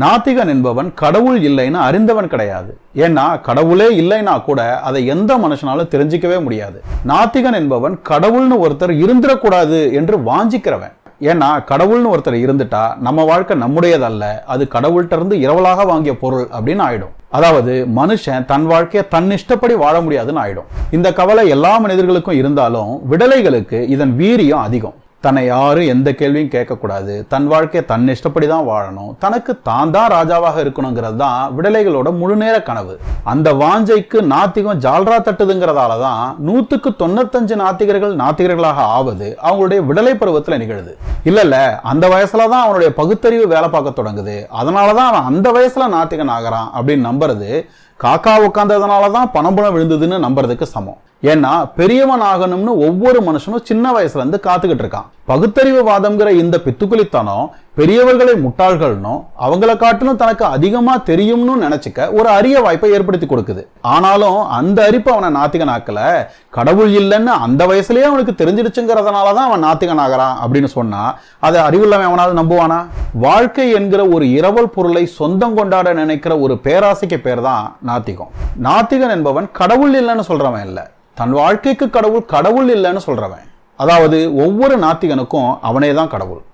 நாத்திகன் என்பவன் கடவுள் இல்லைன்னு அறிந்தவன் கிடையாது. ஏன்னா கடவுளே இல்லைன்னா கூட அதை எந்த மனுஷனாலும் தெரிஞ்சிக்கவே முடியாது. நாத்திகன் என்பவன் கடவுள்னு ஒருத்தர் இருந்துடக்கூடாது என்று வாஞ்சிக்கிறவன். ஏன்னா கடவுள்னு ஒருத்தர் இருந்துட்டா நம்ம வாழ்க்கை நம்முடையதல்ல. அது கடவுள்கிட்ட இருந்து இரவலாக வாங்கிய பொருள் அப்படின்னு ஆயிடும். அதாவது மனுஷன் தன் வாழ்க்கையை தன் இஷ்டப்படி வாழ முடியாதுன்னு ஆயிடும். இந்த கவலை எல்லா மனிதர்களுக்கும் இருந்தாலும் விடலைகளுக்கு இதன் வீரியம் அதிகம். தன்னை யாரும் எந்த கேள்வியும் கேட்கக்கூடாது. தன் வாழ்க்கையை தன் இஷ்டப்படி தான் வாழணும். தனக்கு தான் தான் ராஜாவாக இருக்கணுங்கிறது தான் விடலைகளோட முழுநேர கனவு. அந்த வாஞ்சைக்கு நாத்திகம் ஜால்ரா தட்டுதுங்கிறதால தான் நூற்றுக்கு தொண்ணூத்தஞ்சு நாத்திகர்கள் நாத்திகர்களாக ஆவது அவங்களுடைய விடலை பருவத்தில் நிகழுது. இல்லை இல்லை அந்த வயசுல தான் அவனுடைய பகுத்தறிவு வேலை பார்க்க தொடங்குது. அதனால தான் அவன் அந்த வயசுல நாத்திகன் ஆகிறான் அப்படின்னு நம்புறது காக்கா உட்காந்ததுனால தான் பணம்புலம் விழுந்ததுன்னு நம்புறதுக்கு சமம். ஏன்னா பெரியவன் ஆகணும்னு ஒவ்வொரு மனுஷனும் சின்ன வயசுல இருந்து காத்துக்கிட்டு இருக்கான். பகுத்தறிவு வாதம்ங்கிற இந்த பித்துக்குளித்தனம் பெரியவர்களை முட்டாள்கள்னும் அவங்கள காட்டிலும் தனக்கு அதிகமா தெரியும்னு நினைச்சுக்க ஒரு அரிய வாய்ப்பை ஏற்படுத்தி கொடுக்குது. ஆனாலும் அந்த அரிப்பு அவனை நாத்திகன் ஆக்கல கடவுள் இல்லைன்னு அந்த வயசுலயே அவனுக்கு தெரிஞ்சிடுச்சுங்கிறதுனால தான் அவன் நாத்திகன் ஆகிறான் அப்படின்னு சொன்னா அதை அறிவுள்ளவன் அவனாவது நம்புவானா? வாழ்க்கை என்கிற ஒரு இரவல் பொருளை சொந்தம் கொண்டாட நினைக்கிற ஒரு பேராசைக்கு பேர் தான் நாத்திகம். நாத்திகன் என்பவன் கடவுள் இல்லைன்னு சொல்றவன் இல்லை. தன் வாழ்க்கைக்கு கடவுள் கடவுள் இல்லைன்னு சொல்றவன். அதாவது ஒவ்வொரு நாத்திகனுக்கும் அவனே தான் கடவுள்.